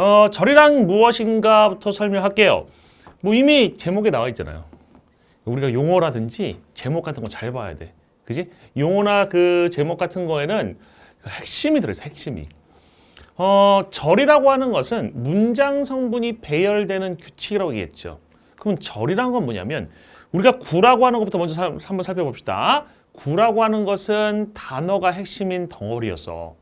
어, 절이란 무엇인가부터 설명할게요. 뭐 이미 제목에 나와 있잖아요. 우리가 용어라든지 제목 같은 거 잘 봐야 돼. 그지? 용어나 그 제목 같은 거에는 그 핵심이 들어있어, 핵심이. 어, 절이라고 하는 것은 문장 성분이 배열되는 규칙이라고 얘기했죠. 그럼 절이란 건 뭐냐면 우리가 구라고 하는 것부터 먼저 사- 한번 살펴봅시다. 구라고 하는 것은 단어가 핵심인 덩어리였어.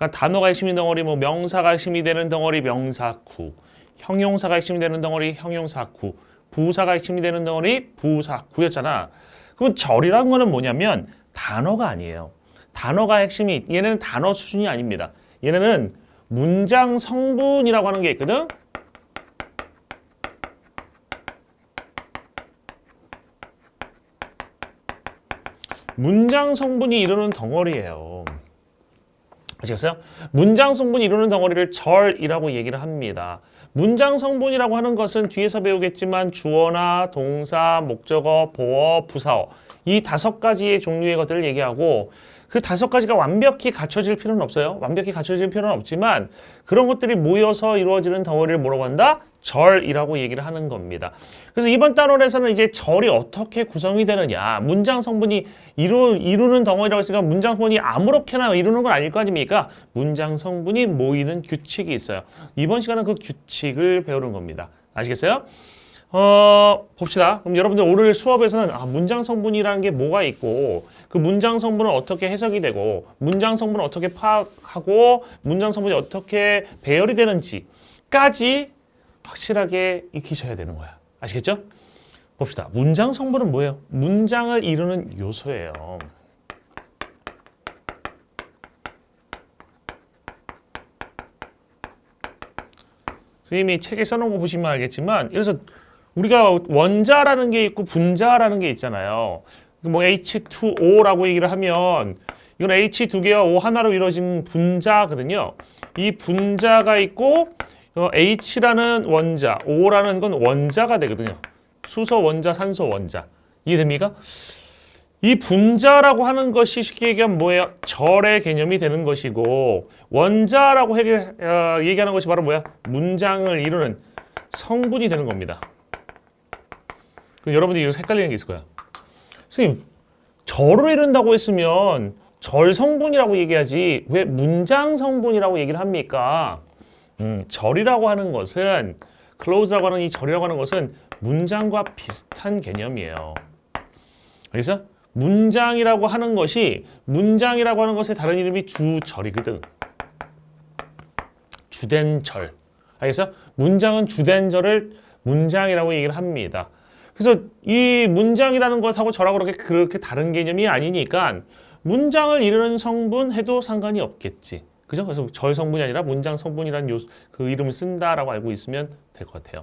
그러니까 단어가 핵심인 덩어리, 뭐 명사가 핵심이 되는 덩어리 명사구, 형용사가 핵심이 되는 덩어리 형용사구, 부사가 핵심이 되는 덩어리 부사구였잖아. 그럼 절이란 거는 뭐냐면 단어가 아니에요. 단어가 핵심이 얘네는 단어 수준이 아닙니다. 얘네는 문장 성분이라고 하는 게 있거든. 문장 성분이 이루는 덩어리예요. 아시겠어요? 문장 성분이 이루는 덩어리를 절이라고 얘기를 합니다. 문장 성분이라고 하는 것은 뒤에서 배우겠지만 주어나 동사, 목적어, 보어, 부사어 이 다섯 가지의 종류의 것들을 얘기하고 그 다섯 가지가 완벽히 갖춰질 필요는 없어요. 완벽히 갖춰질 필요는 없지만 그런 것들이 모여서 이루어지는 덩어리를 뭐라고 한다? 절이라고 얘기를 하는 겁니다. 그래서 이번 단원에서는 이제 절이 어떻게 구성이 되느냐, 문장 성분이 이루, 이루는 덩어리라고 했으니까 문장 성분이 아무렇게나 이루는 건 아닐 거 아닙니까? 문장 성분이 모이는 규칙이 있어요. 이번 시간은 그 규칙을 배우는 겁니다. 아시겠어요? 어, 봅시다. 그럼 여러분들 오늘 수업에서는 아, 문장 성분이라는 게 뭐가 있고 그 문장 성분은 어떻게 해석이 되고 문장 성분을 어떻게 파악하고 문장 성분이 어떻게 배열이 되는지까지 확실하게 익히셔야 되는 거야. 아시겠죠? 봅시다. 문장 성분은 뭐예요? 문장을 이루는 요소예요. 선생님이 책에 써놓은 거 보시면 알겠지만 그래서 우리가 원자라는 게 있고 분자라는 게 있잖아요. 뭐 H2O라고 얘기를 하면 이건 H 두 개와 O 하나로 이루어진 분자거든요. 이 분자가 있고 어, H라는 원자, O라는 건 원자가 되거든요. 수소 원자, 산소 원자. 이해됩니까? 이 분자라고 하는 것이 쉽게 얘기하면 뭐예요? 절의 개념이 되는 것이고 원자라고 어, 얘기하는 것이 바로 뭐야? 문장을 이루는 성분이 되는 겁니다. 그 여러분들이 이거 헷갈리는 게 있을 거야. 선생님, 절을 이룬다고 했으면 절 성분이라고 얘기하지 왜 문장 성분이라고 얘기를 합니까? 음, 절이라고 하는 것은 close라고 하는 이 절이라고 하는 것은 문장과 비슷한 개념이에요. 그래서 문장이라고 하는 것이 문장이라고 하는 것의 다른 이름이 주절이거든. 주된 절. 알겠어? 문장은 주된 절을 문장이라고 얘기를 합니다. 그래서 이 문장이라는 것하고 저하고 그렇게 그렇게 다른 개념이 아니니까 문장을 이루는 성분 해도 상관이 없겠지. 그죠? 그래서 절 성분이 아니라 문장 성분이라는 요, 그 이름을 쓴다라고 알고 있으면 될 것 같아요.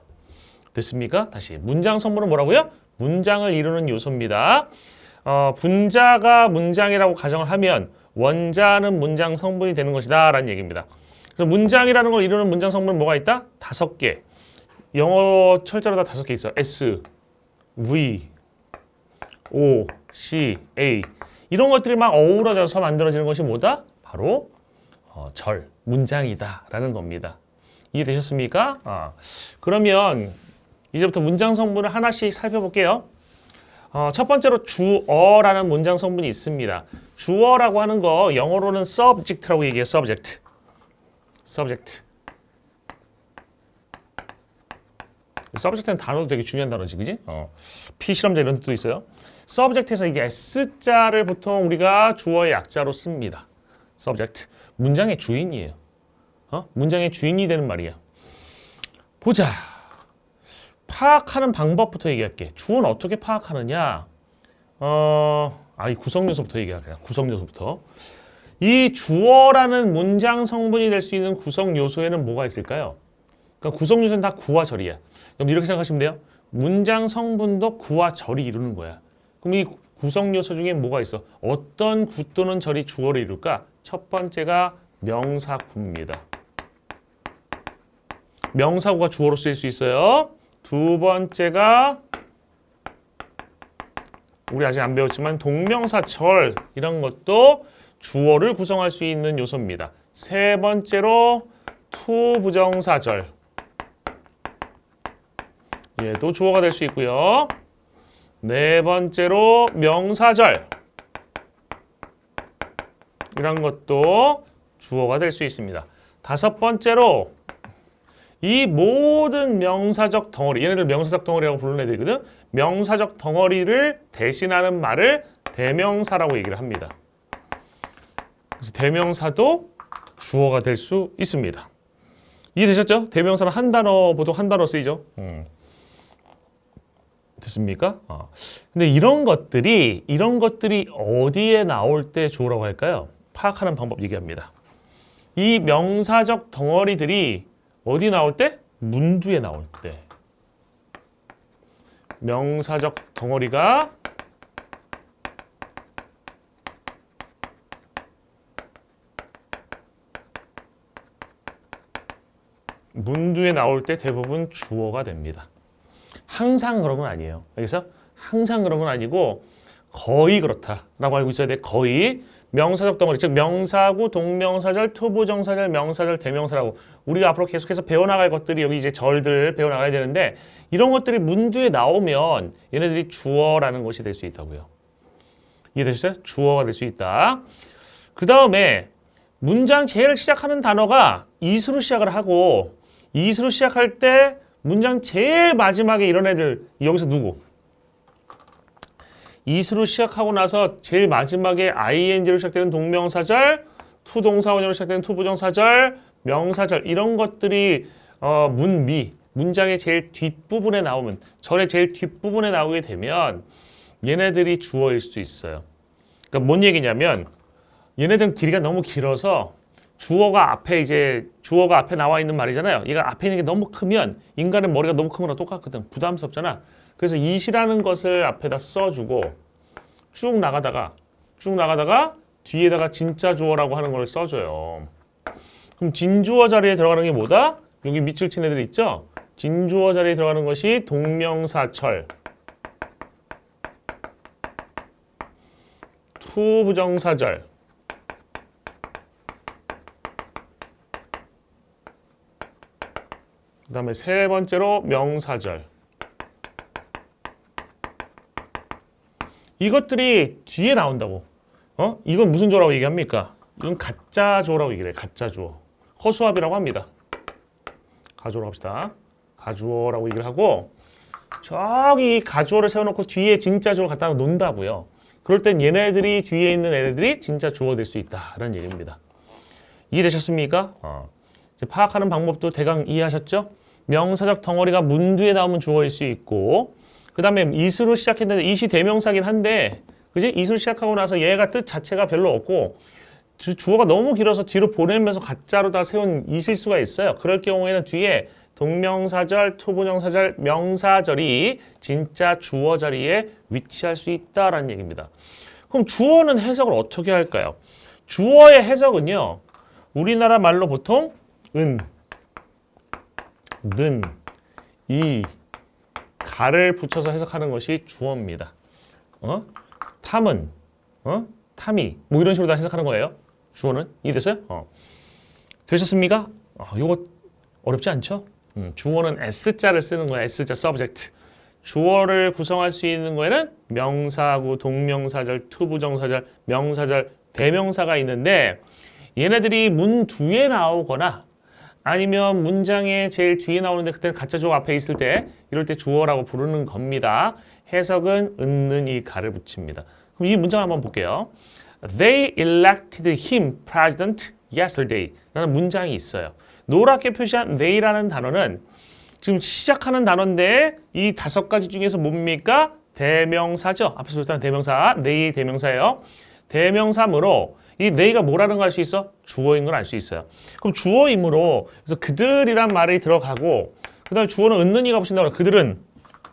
됐습니까? 다시 문장 성분은 뭐라고요? 문장을 이루는 요소입니다. 어, 분자가 문장이라고 가정을 하면 원자는 문장 성분이 되는 것이다 라는 얘기입니다. 그래서 문장이라는 걸 이루는 문장 성분은 뭐가 있다? 다섯 개. 영어 철자로 다 다섯 개 있어. S, V, O, C, A 이런 것들이 막 어우러져서 만들어지는 것이 뭐다? 바로 어, 절, 문장이다라는 겁니다. 이해되셨습니까? 아, 그러면 이제부터 문장 성분을 하나씩 살펴볼게요. 어, 첫 번째로 주어라는 문장 성분이 있습니다. 주어라고 하는 거 영어로는 subject라고 얘기해요. subject. subject. subject는 단어도 되게 중요한 단어지, 그지? 어, 피실험자 이런 뜻도 있어요. subject에서 이제 s자를 보통 우리가 주어의 약자로 씁니다. subject. 문장의 주인이에요. 어? 문장의 주인이 되는 말이야. 보자. 파악하는 방법부터 얘기할게. 주어는 어떻게 파악하느냐? 어, 아, 이 구성 요소부터 얘기할게요. 구성 요소부터. 이 주어라는 문장 성분이 될 수 있는 구성 요소에는 뭐가 있을까요? 그러니까 구성 요소는 다 구와 절이야. 그럼 이렇게 생각하시면 돼요. 문장 성분도 구와 절이 이루는 거야. 그럼 이 구성 요소 중에 뭐가 있어? 어떤 구 또는 절이 주어를 이룰까? 첫 번째가 명사구입니다. 명사구가 주어로 쓰일 수 있어요. 두 번째가 우리 아직 안 배웠지만 동명사절 이런 것도 주어를 구성할 수 있는 요소입니다. 세 번째로 투 부정사절 얘도 주어가 될 수 있고요. 네 번째로 명사절 이런 것도 주어가 될 수 있습니다. 다섯 번째로 이 모든 명사적 덩어리, 얘네들 명사적 덩어리라고 부르는 애들이거든. 명사적 덩어리를 대신하는 말을 대명사라고 얘기를 합니다. 그래서 대명사도 주어가 될 수 있습니다. 이해되셨죠? 대명사는 한 단어 보통 한 단어 쓰이죠. 음. 됐습니까? 어. 근데 이런 것들이 이런 것들이 어디에 나올 때 주어라고 할까요? 파악하는 방법 얘기합니다. 이 명사적 덩어리들이 어디 나올 때? 문두에 나올 때. 명사적 덩어리가 문두에 나올 때 대부분 주어가 됩니다. 항상 그런 건 아니에요. 여기서 항상 그런 건 아니고 거의 그렇다라고 알고 있어야 돼. 거의 명사적 덩어리, 즉 명사구, 동명사절, 투부정사절, 명사절, 대명사라고 우리가 앞으로 계속해서 배워나갈 것들이 여기 이제 절들 배워나가야 되는데 이런 것들이 문두에 나오면 얘네들이 주어라는 것이 될 수 있다고요. 이해되셨어요? 주어가 될 수 있다. 그 다음에 문장 제일 시작하는 단어가 이수로 시작을 하고 이수로 시작할 때 문장 제일 마지막에 이런 애들 여기서 누구? 이수로 시작하고 나서 제일 마지막에 ing로 시작되는 동명사절, 투동사원으로 시작되는 투부정사절, 명사절 이런 것들이 어, 문미 문장의 제일 뒷부분에 나오면 절의 제일 뒷부분에 나오게 되면 얘네들이 주어일 수 있어요. 그러니까 뭔 얘기냐면 얘네들은 길이가 너무 길어서 주어가 앞에 이제 주어가 앞에 나와 있는 말이잖아요. 얘가 앞에 있는 게 너무 크면 인간의 머리가 너무 큰 거랑 똑같거든. 부담스럽잖아. 그래서 이시라는 것을 앞에다 써주고 쭉 나가다가 쭉 나가다가 뒤에다가 진짜 주어라고 하는 걸 써줘요. 그럼 진주어 자리에 들어가는 게 뭐다? 여기 밑줄 친 애들 있죠? 진주어 자리에 들어가는 것이 동명사철, 투부정사절, 그 다음에 세 번째로 명사절. 이것들이 뒤에 나온다고. 어? 이건 무슨 조라고 얘기합니까? 이건 가짜 조라고 얘기를 해. 가짜 주어. 허수아비라고 합니다. 가주어로 합시다. 가주어라고 얘기를 하고 저기 가주어를 세워놓고 뒤에 진짜 주어를 갖다 놓는다고요. 그럴 땐 얘네들이 뒤에 있는 애들이 진짜 주어 될 수 있다라는 얘기입니다. 이해되셨습니까? 어. 파악하는 방법도 대강 이해하셨죠? 명사적 덩어리가 문두에 나오면 주어일 수 있고 그 다음에 이수로 시작했는데 이시 대명사긴 한데 그지? 이수로 시작하고 나서 얘가 뜻 자체가 별로 없고 주, 주어가 너무 길어서 뒤로 보내면서 가짜로 다 세운 이실 수가 있어요. 그럴 경우에는 뒤에 동명사절, 투부정사절, 명사절이 진짜 주어 자리에 위치할 수 있다라는 얘기입니다. 그럼 주어는 해석을 어떻게 할까요? 주어의 해석은요. 우리나라 말로 보통 은, 는, 이, 가를 붙여서 해석하는 것이 주어입니다. 어? 탐은, 어? 탐이, 뭐 이런 식으로 다 해석하는 거예요. 주어는 이해됐어요? 어. 되셨습니까? 어, 요거 어렵지 않죠? 음, 주어는 S자를 쓰는 거야. S자 subject. 주어를 구성할 수 있는 거에는 명사구, 동명사절, 투부정사절, 명사절, 대명사가 있는데 얘네들이 문 뒤에 나오거나 아니면 문장의 제일 뒤에 나오는데 그때 가짜 주어 앞에 있을 때 이럴 때 주어라고 부르는 겁니다. 해석은 은는 이 가를 붙입니다. 그럼 이 문장 한번 볼게요. They elected him president yesterday 라는 문장이 있어요. 노랗게 표시한 they라는 단어는 지금 시작하는 단어인데 이 다섯 가지 중에서 뭡니까? 대명사죠. 앞에서 봤던 대명사, they 대명사예요. 대명사므로 이 they가 뭐라는 걸 알 수 있어? 주어인 걸 알 수 있어요. 그럼 주어이므로 그래서 그들이란 말이 들어가고 그다음에 주어는 은는이가 붙인다고 그들은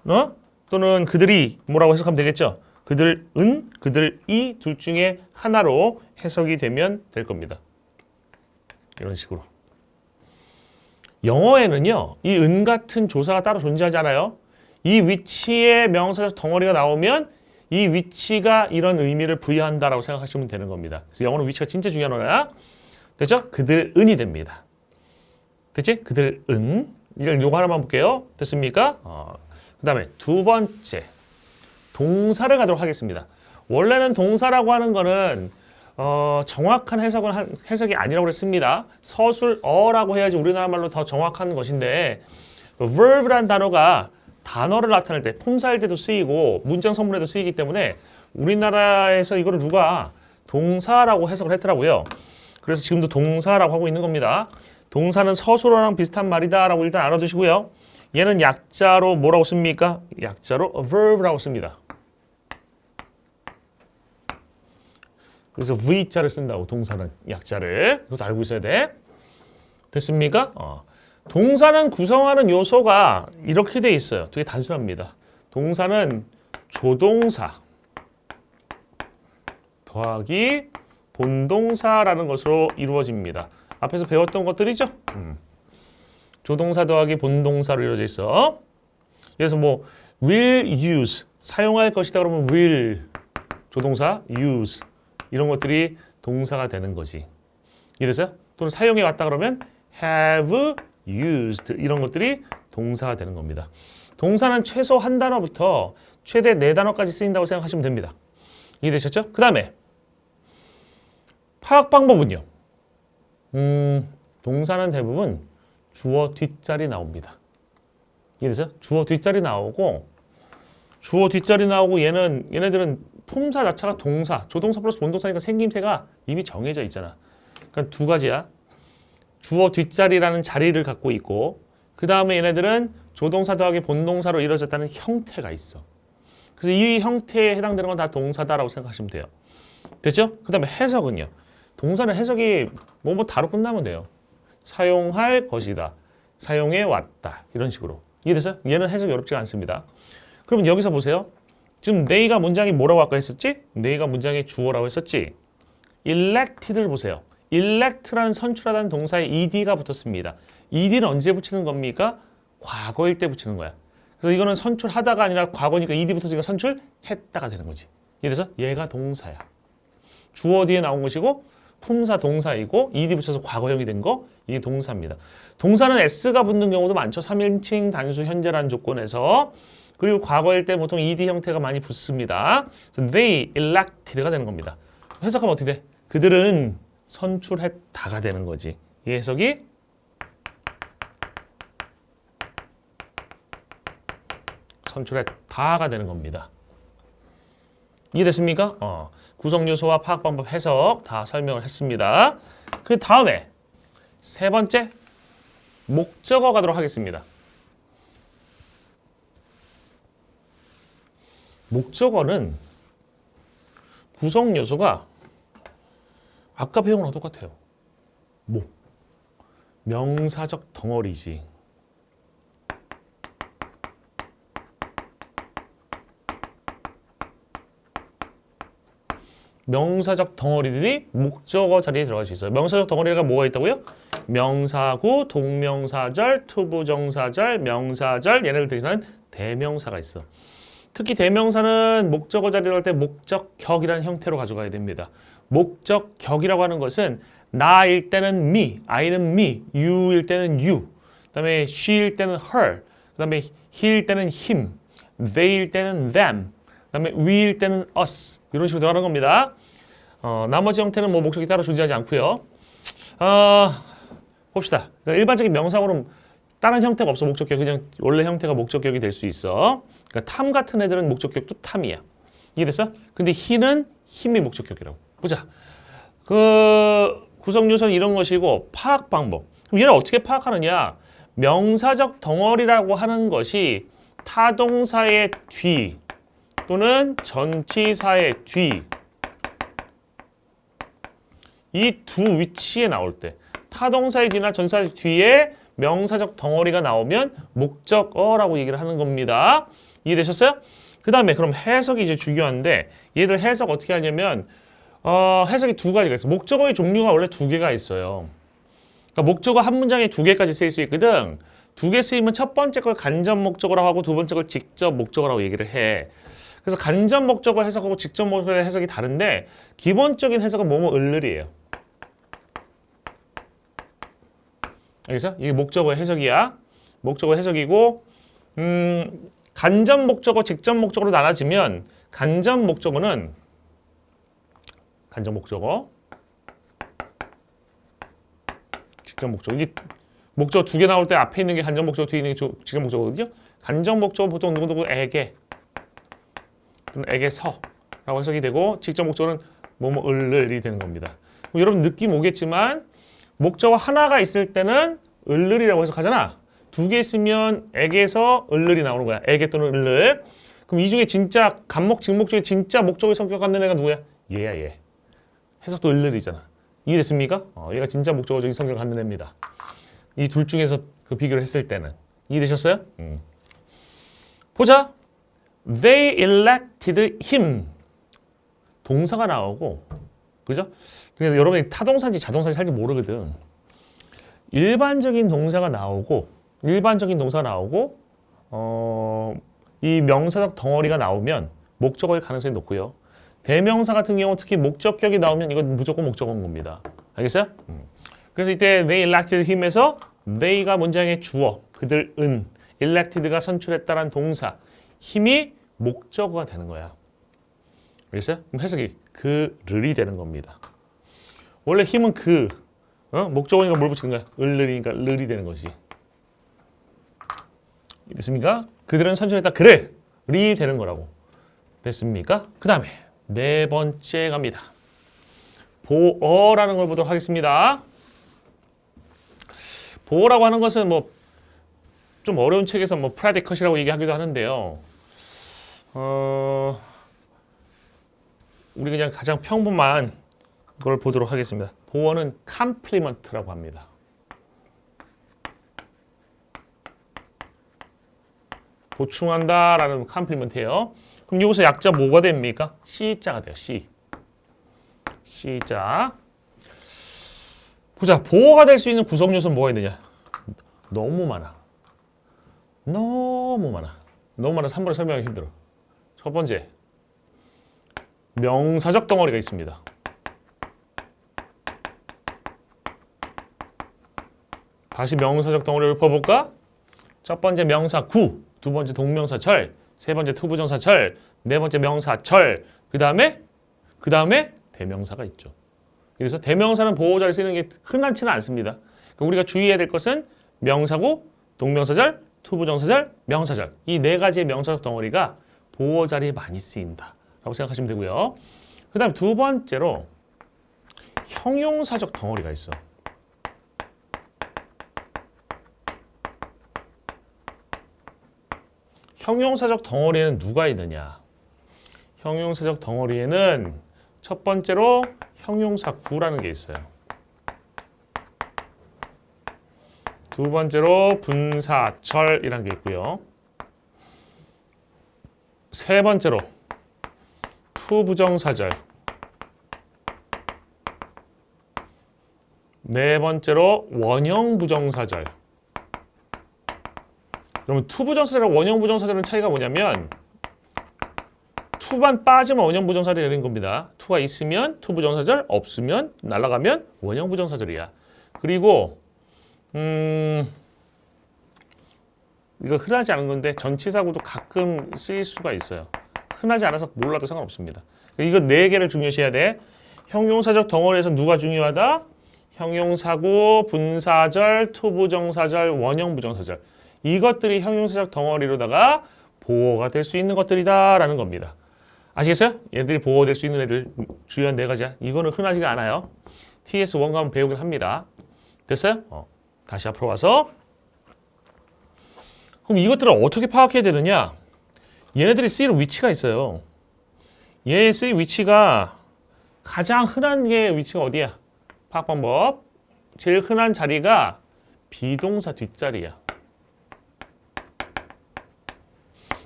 어? 또는 그들이 뭐라고 해석하면 되겠죠? 그들은 그들이 둘 중에 하나로 해석이 되면 될 겁니다. 이런 식으로. 영어에는요, 이 은 같은 조사가 따로 존재하잖아요. 이 위치에 명사적 덩어리가 나오면 이 위치가 이런 의미를 부여한다라고 생각하시면 되는 겁니다. 그래서 영어는 위치가 진짜 중요한 거야. 됐죠? 그들 은이 됩니다. 됐지? 그들 은 이걸 요거 하나만 볼게요. 됐습니까? 어, 그 다음에 두 번째 동사를 가도록 하겠습니다. 원래는 동사라고 하는 거는 어, 정확한 해석은 한- 해석이 아니라고 그랬습니다. 서술어라고 해야지 우리나라 말로 더 정확한 것인데 verb란 단어가 단어를 나타낼 때 품사일 때도 쓰이고 문장 선문에도 쓰이기 때문에 우리나라에서 이거를 누가 동사라고 해석을 했더라고요. 그래서 지금도 동사라고 하고 있는 겁니다. 동사는 서술어랑 비슷한 말이다라고 일단 알아두시고요. 얘는 약자로 뭐라고 씁니까? 약자로 verb라고 씁니다. 그래서 V자를 쓴다고 동사는 약자를 이것도 알고 있어야 돼. 됐습니까? 어. 동사는 구성하는 요소가 이렇게 돼 있어요. 되게 단순합니다. 동사는 조동사 더하기 본동사라는 것으로 이루어집니다. 앞에서 배웠던 것들이죠. 음. 조동사 더하기 본동사로 이루어져 있어. 그래서 뭐 will use 사용할 것이다 그러면 will 조동사 use 이런 것들이 동사가 되는 거지. 이래서 또는 사용해 왔다 그러면 have used 이런 것들이 동사가 되는 겁니다. 동사는 최소 한 단어부터 최대 네 단어까지 쓰인다고 생각하시면 됩니다. 이해되셨죠? 그 다음에 파악 방법은요. 음, 동사는 대부분 주어 뒷자리 나옵니다. 이해되죠? 주어 뒷자리 나오고 주어 뒷자리 나오고 얘는 얘네들은 품사 자체가 동사, 조동사 플러스 본동사니까 생김새가 이미 정해져 있잖아. 그러니까 두 가지야. 주어 뒷자리라는 자리를 갖고 있고 그 다음에 얘네들은 조동사 더하기 본동사로 이루어졌다는 형태가 있어. 그래서 이 형태에 해당되는 건 다 동사다라고 생각하시면 돼요. 됐죠? 그 다음에 해석은요. 동사는 해석이 뭐뭐 다로 끝나면 돼요. 사용할 것이다. 사용해 왔다. 이런 식으로. 이해됐어요? 얘는 해석이 어렵지가 않습니다. 그러면 여기서 보세요. 지금 네이가 문장이 뭐라고 아까 했었지? 네이가 문장의 주어라고 했었지? elected를 보세요. Elect라는 선출하다는 동사에 ed가 붙었습니다. ed는 언제 붙이는 겁니까? 과거일 때 붙이는 거야. 그래서 이거는 선출하다가 아니라 과거니까 ed 붙었으니까 선출했다가 되는 거지. 이래서 얘가 동사야. 주어 뒤에 나온 것이고 품사 동사이고 ed 붙여서 과거형이 된 거 이게 동사입니다. 동사는 s가 붙는 경우도 많죠. 3인칭 단수 현재라는 조건에서 그리고 과거일 때 보통 ed 형태가 많이 붙습니다. 그래서 they elected가 되는 겁니다. 해석하면 어떻게 돼? 그들은 선출했다가 되는 거지. 이 해석이 선출했다가 되는 겁니다. 이해됐습니까? 어, 구성 요소와 파악 방법 해석 다 설명을 했습니다. 그 다음에 세 번째 목적어 가도록 하겠습니다. 목적어는 구성 요소가 아까 배운 거랑 똑같아요. 뭐 명사적 덩어리지. 명사적 덩어리들이 목적어 자리에 들어갈 수 있어요. 명사적 덩어리가 뭐가 있다고요? 명사구, 동명사절, 투부정사절, 명사절 얘네들 대신하는 대명사가 있어. 특히 대명사는 목적어 자리에 들어갈 때 목적격이라는 형태로 가져가야 됩니다. 목적 격이라고 하는 것은 나일 때는 me, I는 me, you일 때는 you, 그 다음에 she일 때는 her, 그 다음에 he일 때는 him, they일 때는 them, 그 다음에 we일 때는 us 이런 식으로 들어가는 겁니다. 어, 나머지 형태는 뭐 목적이 따로 존재하지 않고요. 어, 봅시다. 그러니까 일반적인 명사고는 다른 형태가 없어 목적격 그냥 원래 형태가 목적격이 될 수 있어. 그러니까 탐 같은 애들은 목적격도 탐이야. 이해됐어? 근데 히는 힘이 목적격이라고. 보자. 그 구성 요소는 이런 것이고 파악 방법. 그럼 얘를 어떻게 파악하느냐? 명사적 덩어리라고 하는 것이 타동사의 뒤 또는 전치사의 뒤. 이 두 위치에 나올 때 타동사의 뒤나 전사의 뒤에 명사적 덩어리가 나오면 목적어라고 얘기를 하는 겁니다. 이해되셨어요? 그 다음에 그럼 해석이 이제 중요한데 얘들 해석 어떻게 하냐면 어, 해석이 두 가지가 있어요. 목적어의 종류가 원래 두 개가 있어요. 그러니까 목적어 한 문장에 두 개까지 쓰일 수 있거든. 두 개 쓰이면 첫 번째 걸 간접 목적어라고 하고 두 번째 걸 직접 목적어라고 얘기를 해. 그래서 간접 목적어 해석하고 직접 목적어 해석이 다른데 기본적인 해석은 뭐뭐 을을이에요. 알겠어? 이게 목적어 해석이야. 목적어 해석이고 음, 간접 목적어, 직접 목적어로 나눠지면 간접 목적어는 간접 목적어 직접 목적어 이게 목적어 두 개 나올 때 앞에 있는 게 간접 목적어 뒤에 있는 게 주- 직접 목적어거든요. 간접 목적어 보통 누구누구에게 에게서라고 해석이 되고 직접 목적어는 뭐뭐 을을이 되는 겁니다. 여러분 느낌 오겠지만 목적어 하나가 있을 때는 을을이라고 해석하잖아. 두 개 있으면 에게서 을을이 나오는 거야. 에게 또는 을을. 그럼 이 중에 진짜 간목 직목 중에 진짜 목적의 성격 갖는 애가 누구야? 얘야 얘. 해석도 을을이잖아. 이해됐습니까? 어, 얘가 진짜 목적어적인 성격을 갖는 애입니다. 이 둘 중에서 그 비교를 했을 때는 이해되셨어요? 음. 보자. They elected him. 동사가 나오고, 그죠? 그래서 여러분이 타동사인지 자동사인지 살지 모르거든. 일반적인 동사가 나오고, 일반적인 동사가 나오고, 어, 이 명사적 덩어리가 나오면 목적어의 가능성이 높고요. 대명사 같은 경우 특히 목적격이 나오면 이건 무조건 목적어인 겁니다. 알겠어요? 음. 그래서 이때 they elected him에서 they가 문장의 주어, 그들은 elected가 선출했다는 동사, 힘이 목적어가 되는 거야. 알겠어요? 그럼 해석이 그를이 되는 겁니다. 원래 힘은 그 어? 목적어니까 뭘 붙이는 거야? 을을이니까 을이 되는 거지. 됐습니까? 그들은 선출했다 그를이 되는 거라고. 됐습니까? 그 다음에 네 번째 갑니다. 보어라는 걸 보도록 하겠습니다. 보어라고 하는 것은 뭐 좀 어려운 책에서 뭐 프라디컷이라고 얘기하기도 하는데요. 어, 우리 그냥 가장 평범한 걸 보도록 하겠습니다. 보어는 컴플리먼트라고 합니다. 보충한다라는 컴플리먼트예요. 그럼 여기서 약자 뭐가 됩니까? C자가 돼요. C. C자. 보자. 보어가 될 수 있는 구성 요소는 뭐가 있느냐? 너무 많아. 너무 많아. 너무 많아. 3번에 설명하기 힘들어. 첫 번째. 명사적 덩어리가 있습니다. 다시 명사적 덩어리를 읊어볼까? 첫 번째 명사 구, 두 번째 동명사 철, 세 번째 투부정사 철, 네 번째 명사 철, 그 다음에 그 다음에 대명사가 있죠. 그래서 대명사는 보호자를 쓰는 게 흔하지는 않습니다. 그러니까 우리가 주의해야 될 것은 명사고, 동명사절, 투부정사절, 명사절 이 네 가지의 명사적 덩어리가 보호 자리에 많이 쓰인다라고 생각하시면 되고요. 그 다음 두 번째로 형용사적 덩어리가 있어. 형용사적 덩어리에는 누가 있느냐? 형용사적 덩어리에는 첫 번째로 형용사 구라는 게 있어요. 두 번째로 분사철이라는 게 있고요. 세 번째로 투부정사절. 네 번째로 원형부정사절. 그러면 투부정사절과 원형 부정사절은 차이가 뭐냐면 투만 빠지면 원형 부정사절이 되는 겁니다. 투가 있으면 투 부정사절, 없으면 날아가면 원형 부정사절이야. 그리고 음 이거 흔하지 않은 건데 전치사구도 가끔 쓰일 수가 있어요. 흔하지 않아서 몰라도 상관없습니다. 이거 네 개를 중요시해야 돼. 형용사적 덩어리에서 누가 중요하다? 형용사구, 분사절, 투부정사절, 원형부정사절. 이것들이 형용사적 덩어리로다가 보호가 될 수 있는 것들이다라는 겁니다. 아시겠어요? 얘들이 보호될 수 있는 애들 주요한 네 가지야. 이거는 흔하지가 않아요. TS 원가면 배우긴 합니다. 됐어요? 어. 다시 앞으로 와서 그럼 이것들을 어떻게 파악해야 되느냐? 얘네들이 쓰이는 위치가 있어요. 얘 쓰일 위치가 가장 흔한 게 위치가 어디야? 파악 방법. 제일 흔한 자리가 비동사 뒷자리야.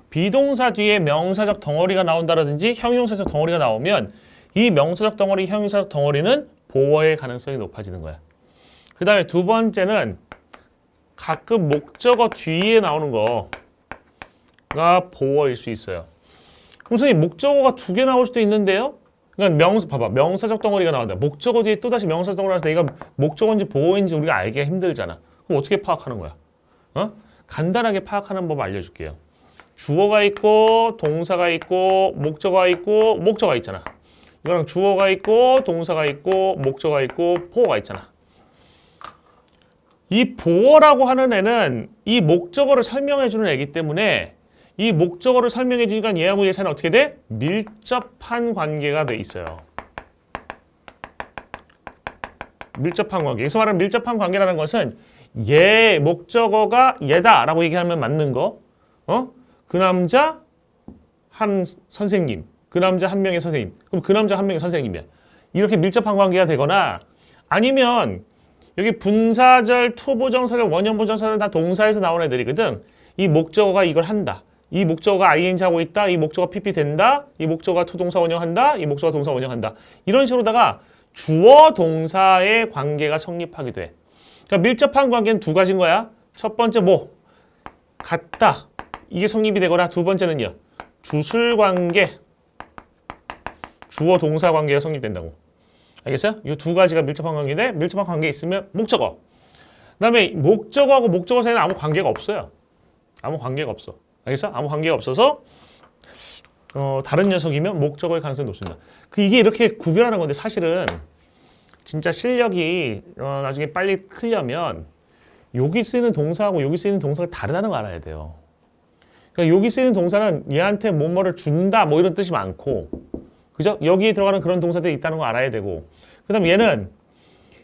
비동사 뒤에 명사적 덩어리가 나온다든지 형용사적 덩어리가 나오면 이 명사적 덩어리, 형용사적 덩어리는 보어의 가능성이 높아지는 거야. 그 다음에 두 번째는 가끔 목적어 뒤에 나오는 거가 보어일 수 있어요. 그럼 선생님 목적어가 두 개 나올 수도 있는데요? 그러니까 명사 봐봐 명사적 덩어리가 나온다. 목적어 뒤에 또 다시 명사적 덩어리가 나서 얘가 목적어인지 보어인지 우리가 알기가 힘들잖아. 그럼 어떻게 파악하는 거야? 어? 간단하게 파악하는 법 알려줄게요. 주어가 있고 동사가 있고 목적어가 있고 목적어가 있잖아. 이거랑 주어가 있고 동사가 있고 목적어가 있고 보어가 있잖아. 이 보어라고 하는 애는 이 목적어를 설명해 주는 애기 때문에 이 목적어를 설명해 주니까 얘하고 얘 사이는 어떻게 돼? 밀접한 관계가 돼 있어요. 밀접한 관계. 여기서 말하는 밀접한 관계라는 것은 얘 목적어가 얘다라고 얘기하면 맞는 거. 어? 그 남자 한 선생님. 그 남자 한 명의 선생님. 그럼 그 남자 한 명의 선생님이야. 이렇게 밀접한 관계가 되거나 아니면 여기 분사절, 투부정사절, 원형부정사절 다 동사에서 나온 애들이거든. 이 목적어가 이걸 한다. 이 목적어가 ing 하고 있다. 이 목적어가 pp 된다. 이 목적어가 투동사 원형한다. 이 목적어가 동사 원형한다. 이런 식으로다가 주어 동사의 관계가 성립하게 돼. 그러니까 밀접한 관계는 두 가지인 거야. 첫 번째 뭐 같다. 이게 성립이 되거나 두 번째는요. 주술 관계. 주어 동사 관계가 성립된다고. 알겠어요? 이 두 가지가 밀접한 관계인데 밀접한 관계 있으면 목적어. 그다음에 목적어하고 목적어 사이는 아무 관계가 없어요. 아무 관계가 없어. 알겠어? 아무 관계가 없어서 어, 다른 녀석이면 목적어의 가능성이 높습니다. 그 이게 이렇게 구별하는 건데 사실은 진짜 실력이 어, 나중에 빨리 크려면 여기 쓰이는 동사하고 여기 쓰이는 동사가 다르다는 걸 알아야 돼요. 그러니까 여기 쓰이는 동사는 얘한테 뭐뭐를 준다 뭐 이런 뜻이 많고 그죠? 여기에 들어가는 그런 동사들이 있다는 거 알아야 되고 그 다음 얘는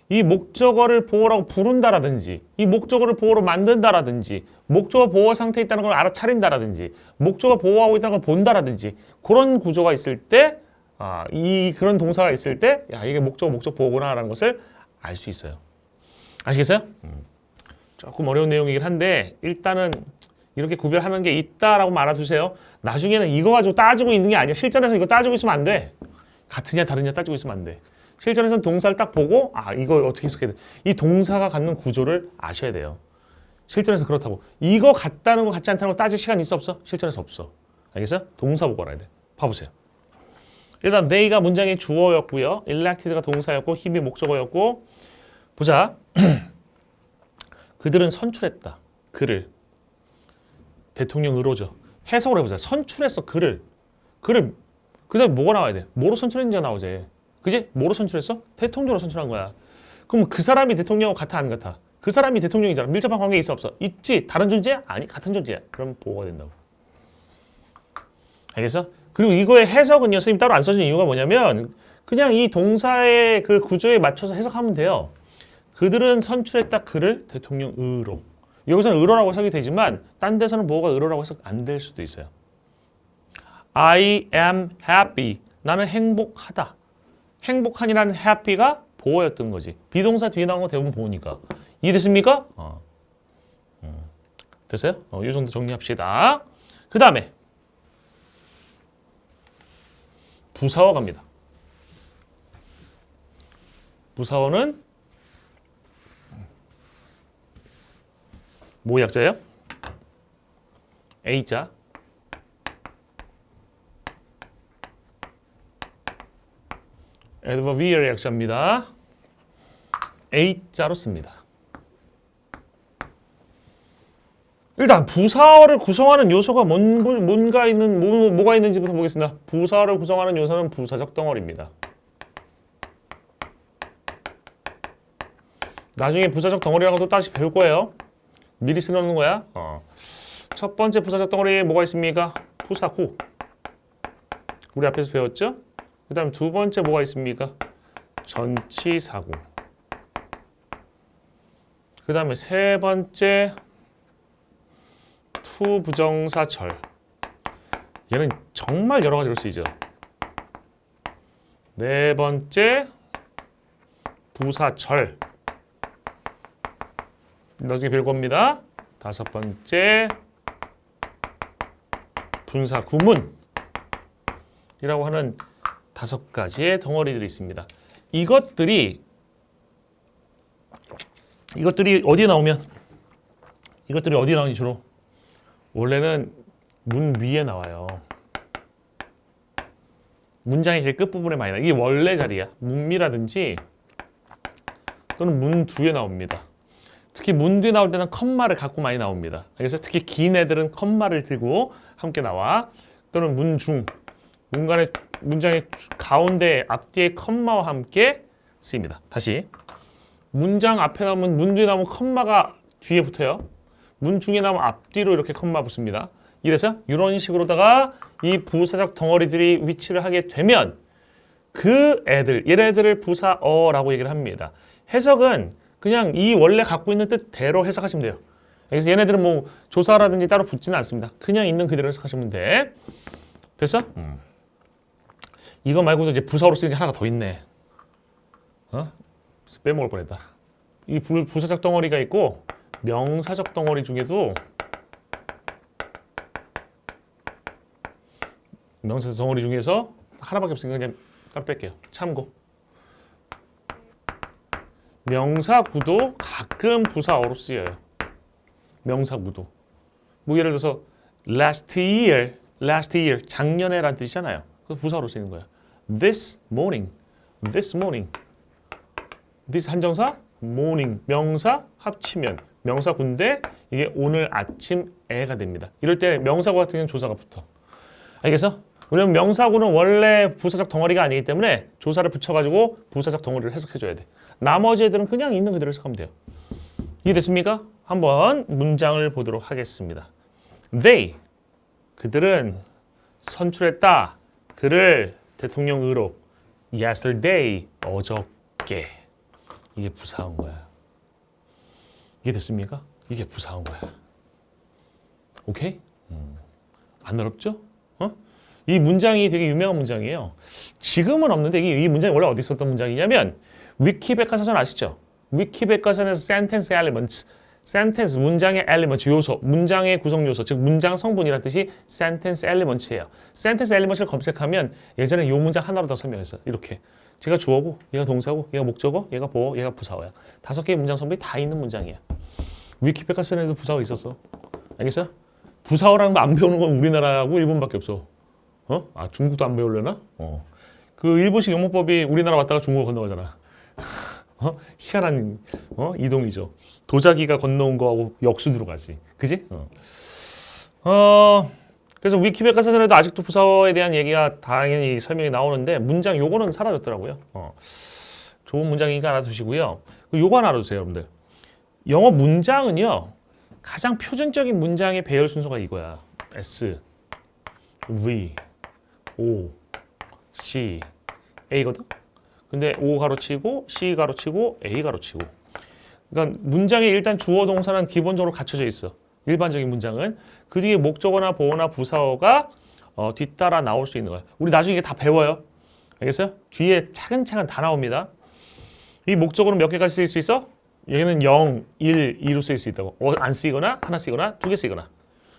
이 목적어를 보호라고 부른다라든지 이 목적어를 보호로 만든다라든지 목적어 보호 상태에 있다는 걸 알아차린다라든지 목적어 보호하고 있다는 걸 본다라든지 그런 구조가 있을 때 아, 이 그런 동사가 있을 때 야, 이게 목적어 목적 보호구나라는 것을 알 수 있어요. 아시겠어요? 음. 조금 어려운 내용이긴 한데 일단은 이렇게 구별하는 게 있다라고 알아두세요. 나중에는 이거 가지고 따지고 있는 게 아니야. 실전에서 이거 따지고 있으면 안 돼. 같으냐 다르냐 따지고 있으면 안 돼. 실전에서는 동사를 딱 보고 아 이거 어떻게 해석해야 돼. 이 동사가 갖는 구조를 아셔야 돼요. 실전에서 그렇다고 이거 같다는 거 같지 않다는 거 따질 시간 있어 없어? 실전에서 없어. 알겠어요? 동사 보고 알아야 돼. 봐보세요. 일단 they가 문장의 주어였고요. elected가 동사였고 힘이 목적어였고 보자. 그들은 선출했다. 그를 대통령 의로죠. 해석을 해보자. 선출했어 그를. 그를 그다음에 뭐가 나와야 돼? 뭐로 선출했는지가 나오지. 그지? 뭐로 선출했어? 대통령으로 선출한 거야. 그럼 그 사람이 대통령하고 같아 안 같아? 그 사람이 대통령이잖아. 밀접한 관계 있어 없어? 있지. 다른 존재야? 아니 같은 존재야. 그럼 보호가 된다고. 알겠어? 그리고 이거의 해석은요. 선생님 따로 안 써준 이유가 뭐냐면 그냥 이 동사의 그 구조에 맞춰서 해석하면 돼요. 그들은 선출했다 그를 대통령으로. 여기서는 의로라고 해석이 되지만 딴 데서는 뭐가 의로라고 해석 안 될 수도 있어요. I am happy. 나는 행복하다. 행복한이라는 happy가 보어였던 거지. 비동사 뒤에 나온 거 대부분 보니까. 이해됐습니까? 어. 음. 됐어요? 어, 이 정도 정리합시다. 그 다음에 부사어 갑니다. 부사어는 뭐 약자예요? A자. adverbial 약자입니다. A자로 씁니다. 일단 부사어를 구성하는 요소가 뭔, 뭔가 있는 뭐, 뭐가 있는지부터 보겠습니다. 부사어를 구성하는 요소는 부사적 덩어리입니다. 나중에 부사적 덩어리라는 것도 다시 배울 거예요. 미리 쓰는 거야. 어. 첫 번째 부사적 덩어리에 뭐가 있습니까? 부사구. 우리 앞에서 배웠죠? 그 다음 두 번째 뭐가 있습니까? 전치사구. 그 다음에 세 번째 투부정사절. 얘는 정말 여러 가지로 쓰이죠. 네 번째 부사절. 나중에 배울 겁니다. 다섯 번째 분사 구문이라고 하는 다섯 가지의 덩어리들이 있습니다. 이것들이 이것들이 어디에 나오면 이것들이 어디에 나오니 주로 원래는 문 위에 나와요. 문장의 제일 끝부분에 많이 나. 이게 원래 자리야. 문미라든지 또는 문 뒤에 나옵니다. 특히 문 뒤 나올 때는 컴마를 갖고 많이 나옵니다. 그래서 특히 긴 애들은 컴마를 들고 함께 나와 또는 문중 문간의 문장의 가운데 앞뒤에 컴마와 함께 쓰입니다. 다시 문장 앞에 나오면 문 뒤에 나오면 컴마가 뒤에 붙어요. 문 중에 나오면 앞뒤로 이렇게 컴마 붙습니다. 이래서 이런 식으로다가 이 부사적 덩어리들이 위치를 하게 되면 그 애들 얘네들을 부사어라고 얘기를 합니다. 해석은 그냥 이 원래 갖고 있는 뜻대로 해석하시면 돼요. 그래서 얘네들은 뭐 조사라든지 따로 붙지는 않습니다. 그냥 있는 그대로 해석하시면 돼. 됐어? 음. 이거 말고도 이제 부사어로 쓰는 게 하나가 더 있네. 어? 빼먹을 뻔했다. 이 부, 부사적 덩어리가 있고 명사적 덩어리 중에도 명사적 덩어리 중에서 하나밖에 없으니까 그냥 따로 뺄게요. 참고. 명사구도 가끔 부사어로 쓰여요. 명사구도. 뭐 예를 들어서 last year, last year 작년에란 뜻이잖아요. 그 부사어로 쓰이는 거야. This morning, this morning. this 한정사, morning 명사 합치면 명사군데 이게 오늘 아침에가 됩니다. 이럴 때 명사구 같은 경우는 조사가 붙어. 알겠어? 왜냐면 명사구는 원래 부사적 덩어리가 아니기 때문에 조사를 붙여가지고 부사적 덩어리를 해석해줘야 돼. 나머지 애들은 그냥 있는 그대로 해석하면 돼요. 이해됐습니까? 한번 문장을 보도록 하겠습니다. They 그들은 선출했다. 그를 대통령으로 yesterday 어저께 이게 부사한 거야. 이해됐습니까? 이게 부사한 거야. 오케이? 음. 안 어렵죠? 어? 이 문장이 되게 유명한 문장이에요. 지금은 없는데 이, 이 문장이 원래 어디 있었던 문장이냐면 위키백과사전 아시죠? 위키백과사전에서 sentence elements, sentence 문장의 element 요소, 문장의 구성 요소, 즉 문장 성분이라는 뜻이 sentence elements예요. sentence elements를 검색하면 예전에 이 문장 하나로 다 설명했어요. 이렇게 제가 주어고, 얘가 동사고, 얘가 목적어, 얘가 보어, 얘가 부사어야. 다섯 개의 문장 성분이 다 있는 문장이야. 위키백과사전에도 부사어 있었어. 알겠어요? 부사어라는 거 안 배우는 건 우리나라하고 일본밖에 없어. 어? 아 중국도 안 배울려나? 어. 그 일본식 영문법이 우리나라 왔다가 중국을 건너가잖아. 어? 희한한 어? 이동이죠. 도자기가 건너온 거하고 역순으로 가지. 그지? 어. 어, 그래서 위키백과 사전에도 아직도 부사어에 대한 얘기가 당연히 설명이 나오는데 문장 요거는 사라졌더라고요. 어. 좋은 문장이니까 알아두시고요. 그 요거 하나 알아두세요, 여러분들. 영어 문장은요. 가장 표준적인 문장의 배열 순서가 이거야. S, V, O, C, A거든. 근데 O 가로치고 C 가로치고 A 가로치고. 그러니까 문장에 일단 주어 동사는 기본적으로 갖춰져 있어. 일반적인 문장은 그 뒤에 목적어나 보어나 부사어가 어, 뒤따라 나올 수 있는 거야. 우리 나중에 이게 다 배워요. 알겠어요? 뒤에 차근차근 다 나옵니다. 이 목적어는 몇 개까지 쓰일 수 있어? 여기는 0, 1, 2로 쓰일 수 있다고. 어, 안 쓰이거나 하나 쓰이거나 두 개 쓰이거나.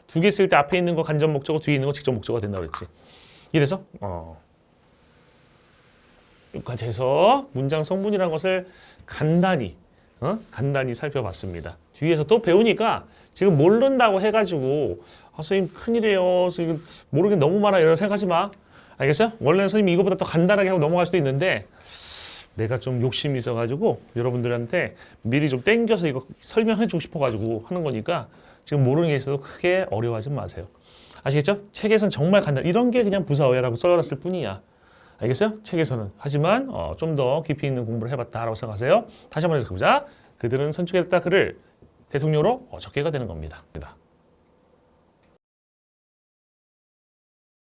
두 개 쓸 때 앞에 있는 거 간접 목적어, 뒤에 있는 거 직접 목적어가 된다고 그랬지. 이래서 어. 여기까지 해서 문장 성분이라는 것을 간단히 어? 간단히 살펴봤습니다. 뒤에서 또 배우니까 지금 모른다고 해가지고 아, 선생님 큰일이에요. 선생님 모르게 너무 많아 이런 생각하지 마. 알겠어요? 원래는 선생님이 이거보다 더 간단하게 하고 넘어갈 수도 있는데 내가 좀 욕심이 있어가지고 여러분들한테 미리 좀 땡겨서 이거 설명해주고 싶어가지고 하는 거니까 지금 모르는 게 있어도 크게 어려워하지 마세요. 아시겠죠? 책에선 정말 간단. 이런 게 그냥 부사어야라고 써놨을 뿐이야. 알겠어요? 책에서는. 하지만 어, 좀 더 깊이 있는 공부를 해봤다라고 생각하세요. 다시 한번 해서 보자. 그들은 선출했다 그를 대통령으로 어저께가 되는 겁니다.